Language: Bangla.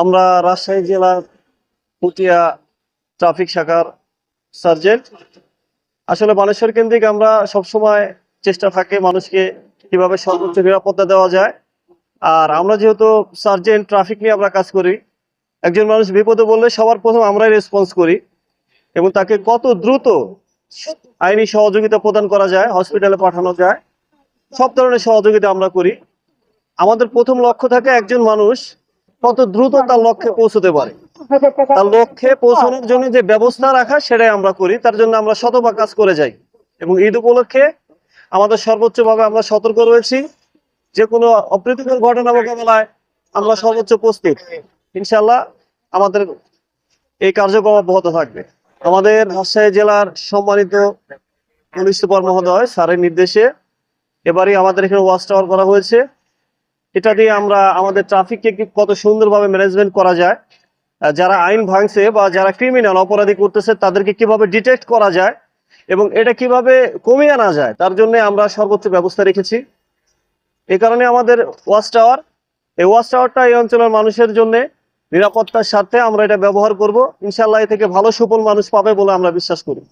আমরা রাজশাহী জেলার পুটিয়া ট্রাফিক শাখার সার্জেন্ট। আসলে মানুষের কেন্দ্রিক আমরা সবসময় চেষ্টা থাকে মানুষকে কীভাবে সর্বোচ্চ নিরাপত্তা দেওয়া যায়। আর আমরা যেহেতু সার্জেন্ট, ট্রাফিক নিয়ে আমরা কাজ করি, একজন মানুষ বিপদে বললে সবার প্রথম আমরাই রেসপন্স করি এবং তাকে কত দ্রুত আইনি সহযোগিতা প্রদান করা যায় হসপিটালে পাঠানো যায়, সব ধরনের সহযোগিতা আমরা করি। আমাদের প্রথম লক্ষ্য থাকে একজন মানুষ কত দ্রুত তার লক্ষ্যে পৌঁছতে পারে। তার লক্ষ্যে পৌঁছানোর জন্য যে ব্যবস্থা রাখা, সেটাই আমরা করি। তার জন্য আমরা শতভাগ কাজ করে যাই। এবং ঈদ উপলক্ষে আমাদের সর্বোচ্চভাবে আমরা সতর্ক রয়েছি। যে কোনো অপ্রীতিকর ঘটনা মোকাবেলায় আমরা সর্বোচ্চ প্রস্তুত। ইনশাল্লাহ আমাদের এই কার্যক্রম অব্যাহত থাকবে। আমাদের রাজশাহী জেলার সম্মানিত পুলিশ সুপার মহোদয় স্যারের নির্দেশে এবারই আমাদের এখানে ওয়াচ টাওয়ার করা হয়েছে। এটা দিয়ে আমরা আমাদের ট্রাফিককে কত সুন্দরভাবে ম্যানেজমেন্ট করা যায়। যারা আইন ভাঙছে বা যারা ক্রিমিনাল অপরাধী করতেছে, তাদেরকে কীভাবে ডিটেক্ট করা যায় এবং এটা কীভাবে কমিয়ে আনা যায়, তার জন্য আমরা সর্বোচ্চ ব্যবস্থা রেখেছি। এ কারণে আমাদের ওয়াচ টাওয়ার এই ওয়াচ টাওয়ারটা এই অঞ্চলের মানুষের জন্য নিরাপত্তার স্বার্থে আমরা এটা ব্যবহার করব। ইনশাল্লাহ থেকে ভালো সুফল মানুষ পাবে বলে আমরা বিশ্বাস করি।